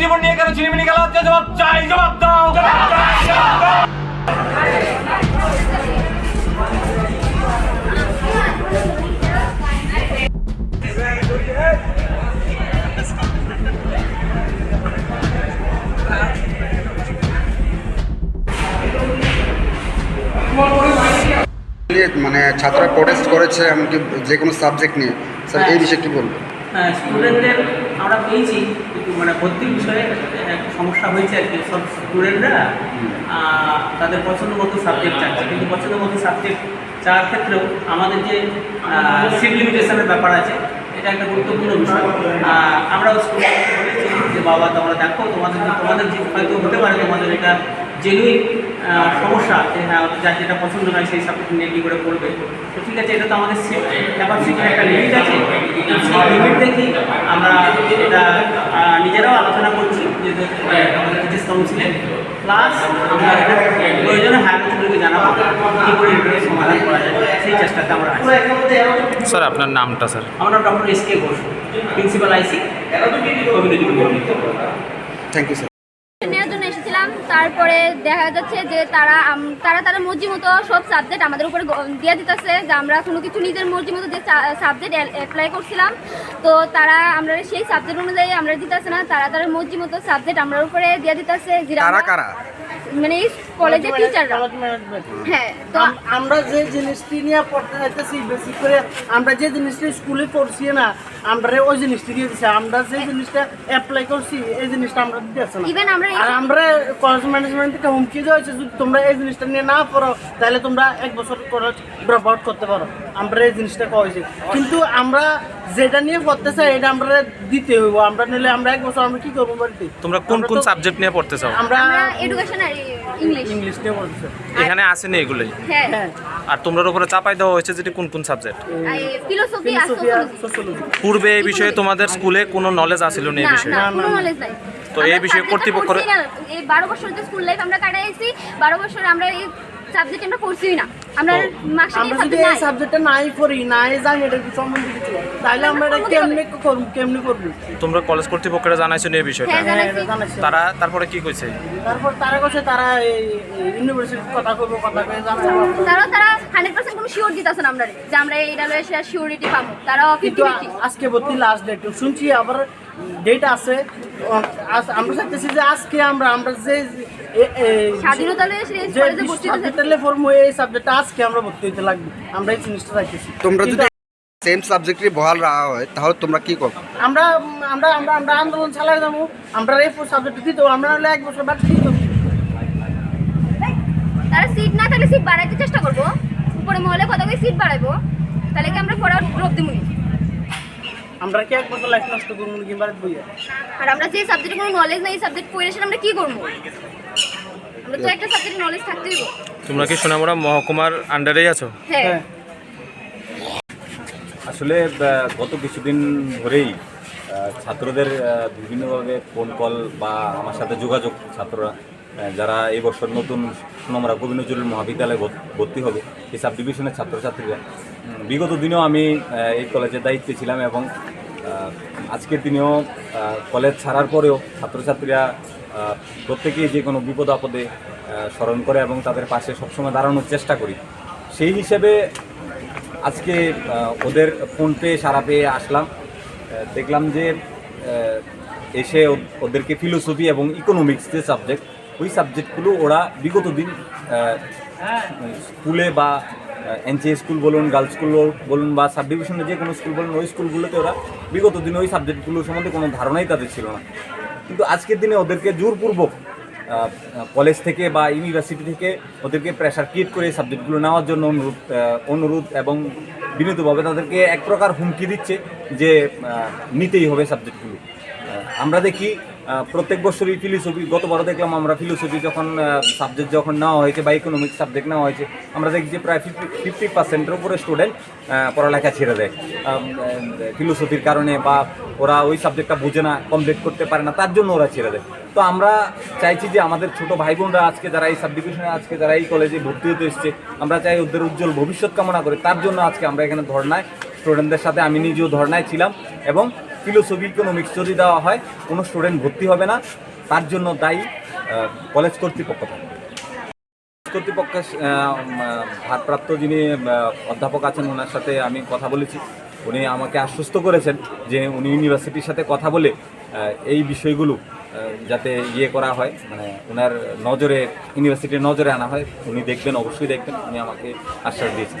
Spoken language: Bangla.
জীবন নিয়ে কেন ছিনিমিনি খেলা হচ্ছে। জবাব চাই জবাব দাও। মানে ছাত্ররা প্রোটেস্ট করেছে এমনকি যে কোনো সাবজেক্ট নিয়ে। স্যার এই বিষয়ে কী বলব? হ্যাঁ স্টুডেন্টদের আমরা পেয়েছি মানে ভর্তির বিষয়ে সমস্যা হয়েছে আর কি। সব স্টুডেন্টরা তাদের পছন্দ মতো সাবজেক্ট চাচ্ছে। কিন্তু পছন্দ মতো সাবজেক্ট চাওয়ার ক্ষেত্রেও আমাদের যে সিট লিমিটেশনের ব্যাপার আছে এটা একটা গুরুত্বপূর্ণ বিষয়। আহ, আমরাও স্টুডেন্টকে বলেছি যে বাবা তোমরা দেখো তোমাদের তোমাদের যে হয়তো হতে পারে তোমাদের এটা জেনুইন সমস্যা যে হ্যাঁ যার যেটা পছন্দ নয় সেই সাবজেক্ট নিয়ে কী করে পড়বে? তো ঠিক আছে এটা তো আমাদের সিট ক্যাপাসিটির একটা লিমিট আছে। সেই লিমিট দেখেই আমরা এটা নিজেরাও আলোচনা করছি যে আমাদের টিচার্স কাউন্সিলে প্লাস আমরা এটা প্রয়োজনে হায়ার জানাব কী করে এটা সমাধান করা যায়। সেই চেষ্টাতে আমরা স্যার আপনার নামটা স্যার? আমার নাম doctor S K Ghosh principal IC community thank you sir নেওয়ার জন্য এসেছিলাম তারপরে দেখা যাচ্ছে যে তারা তারা তারা মর্জি মতো সব সাবজেক্ট আমাদের উপরে দিয়ে দিতেছে যে আমরা কোনো কিছু নিজের মর্জি মতো যে সাবজেক্ট অ্যাপ্লাই করছিলাম তো তারা আমরা সেই সাবজেক্ট অনুযায়ী আমরা দিতেছে না তারা তারা মর্জি মতো সাবজেক্ট আমরা উপরে দিয়ে দিতেছে কারা? মানে এই কলেজের টিচাররা হ্যাঁ তো আমরা যে জিনিসটি নিয়ে পড়তে যাইতেছি বেশি করে আমরা যে জিনিসটা স্কুলে পড়ছি না আমরা ওই জিনিসটি দিয়ে দিচ্ছি আমরা যে জিনিসটা অ্যাপ্লাই করছি এই জিনিসটা আমরা দিতেছি না। Even আমরা আর আমরা কলেজ ম্যানেজমেন্ট থেকে হুমকি দেওয়া হয়েছে যদি তোমরা এই জিনিসটা নিয়ে না পড়ো তাহলে তোমরা এক বছর কলেজ ড্রপ আউট করতে পারো। আমরা এই জিনিসটা কয়েছি কিন্তু আমরা যেটা নিয়ে পড়তে চাই এটা আমরা দিতে হইব। আমরা নিলে আমরা এক বছর আমরা কি করব বাড়িতে? তোমরা কোন কোন সাবজেক্ট নিয়ে পড়তে চাও? আমরা আমরা এডুকেশন আর ইংলিশ ইংলিশ নিয়ে এখানে আসেনি এগুলোই হ্যাঁ। হ্যাঁ। আর তোমার উপরে চাপাই দেওয়া হয়েছে যেটি কোন কোন সাবজেক্ট ফিলোসফি আর। সোশ্যোলজি পূর্বে এই বিষয়ে তোমাদের স্কুলে কোনো নলেজ আসিল না এই বিষয়ে? না কোনো নলেজ নাই। তো এই বিষয়ে না। এই বারো বছর যে স্কুল লাইফ আমরা কাটাইছি বারো বছর আমরা এই সাবজেক্ট আমরা পড়ছিই না। আমরা আমরা যদি এই সাবজেক্টটা নাই পড়ি নাই জানি এটা কি সম্বন্ধে কিছু তাহলে আমরা এটা কেমনে করব কেমনে করব? তোমরা কলেজ কর্তৃপক্ষের জানাইছো না এই বিষয়টা? হ্যাঁ হ্যাঁ তারা তারপরে কি কইছে? তারপর তারা কাছে তারা এই ইউনিভার্সিটির কথা কইব কথা কই জানাব তারা হান্ড্রেড পার্সেন্ট কোনো শিওর আমরা যে আমরা লয়ে সেটা শিওরিটি পাবো। তারাও কিন্তু আজকে ভর্তি লাস্ট ডেট শুনছি আবার ডেট আছে আজ- আমরা চাইতেছি যে আজকে আমরা আমরা যে এই সাবজেক্টটা আজকে আমরা ভর্তি হতে লাগবে। আমরা এই জিনিসটা চাইতেছি। তোমরা যদি সেম বহাল রাখা হয় তাহলে তোমরা কি করবে আমরা আমরা আমরা আমরা আন্দোলন চালাই যাব। আমরা এই সাবজেক্ট দিতে আমরা হলে এক বছর বাদ দিয়ে দেবো তারা সিট না থাকলে সিট বাড়াইতে চেষ্টা করব। উপরে মহলে কথা কই সিট বাড়াইবো? তাহলে কি আমরা পড়ার ড্রপ দিমুনি? আমরা কি এক বছর লাইফ নষ্ট করব কিংবা বইয়া আর আমরা যে সাবজেক্টে কোনো নলেজ নাই সাবজেক্ট পড়ে সেটা আমরা কি করব? আমরা তো একটা সাবজেক্টের নলেজ থাকতেই হবে। তোমরা কি সোনামুড়া মহকুমার আন্ডারেই আছো? হ্যাঁ। হ্যাঁ। আসলে গত কিছুদিন ধরেই ছাত্রদের বিভিন্নভাবে ফোন কল বা আমার সাথে যোগাযোগ ছাত্ররা যারা এই বছর নতুন সোনামরা কবি নজরুল মহাবিদ্যালয়ে ভর্তি হবে, এই সাব ডিভিশনের ছাত্রছাত্রীরা বিগত দিনেও আমি এই কলেজের দায়িত্বে ছিলাম এবং আজকের দিনেও কলেজ ছাড়ার পরেও ছাত্রছাত্রীরা প্রত্যেকেই যে কোনো বিপদ আপদে স্মরণ করে এবং তাদের পাশে সবসময় দাঁড়ানোর চেষ্টা করি। সেই হিসেবে আজকে ওদের ফোন পেয়ে সারা পেয়ে আসলাম। দেখলাম যে এসে ওদেরকে ফিলোসফি এবং ইকোনমিক্স যে সাবজেক্ট ওই সাবজেক্টগুলো ওরা বিগত দিন স্কুলে বা এনসি স্কুল বলুন, গার্লস স্কুল বলুন বা সাব ডিভিশনের যে কোনো স্কুল বলুন, ওই স্কুলগুলোতে ওরা বিগত দিনে ওই সাবজেক্টগুলো সম্বন্ধে কোনো ধারণাই তাদের ছিল না। কিন্তু আজকের দিনে ওদেরকে জোরপূর্বক কলেজ থেকে বা ইউনিভার্সিটি থেকে ওদেরকে প্রেশার ক্রিয়েট করে সাবজেক্টগুলো নেওয়ার জন্য অনুরোধ অনুরোধ এবং বিনীতভাবে তাদেরকে এক প্রকার হুমকি দিচ্ছে যে নিতেই হবে সাবজেক্টগুলো। আমরা দেখি প্রত্যেক বছরই ফিলোসফি গতবারও দেখলাম আমরা ফিলোসফি যখন সাবজেক্ট যখন নেওয়া হয়েছে বা ইকোনমিক সাবজেক্ট নেওয়া হয়েছে, আমরা দেখি যে প্রায় ফিফটি ফিফটি পার্সেন্টের উপরে স্টুডেন্ট পড়ালেখা ছেড়ে দেয়। ফিলোসফির কারণে বা ওরা ওই সাবজেক্টটা বুঝে না কমপ্লিট করতে পারে না, তার জন্য ওরা ছেড়ে দেয়। তো আমরা চাইছি যে আমাদের ছোট ভাই বোনরা আজকে যারা এই সাব ডিভিশনে আজকে যারা এই কলেজে ভর্তি হতে এসছে, আমরা চাই ওদের উজ্জ্বল ভবিষ্যৎ কামনা করি, তার জন্য আজকে আমরা এখানে ধর্নায় স্টুডেন্টদের সাথে আমি নিজেও ধর্নায় ছিলাম এবং ফিলোসফি ইকোনমিক্স যদি দেওয়া হয়, কোনো স্টুডেন্ট ভর্তি হবে না। তার জন্য দায়ী কলেজ কর্তৃপক্ষ থাকবে কর্তৃপক্ষের ভারপ্রাপ্ত যিনি অধ্যাপক আছেন, ওনার সাথে আমি কথা বলেছি। উনি আমাকে আশ্বস্ত করেছেন যে উনি ইউনিভার্সিটির সাথে কথা বলে এই বিষয়গুলো যাতে ইয়ে করা হয় মানে ওনার নজরে ইউনিভার্সিটির নজরে আনা হয়। উনি দেখবেন, অবশ্যই দেখবেন। উনি আমাকে আশ্বাস দিয়েছেন।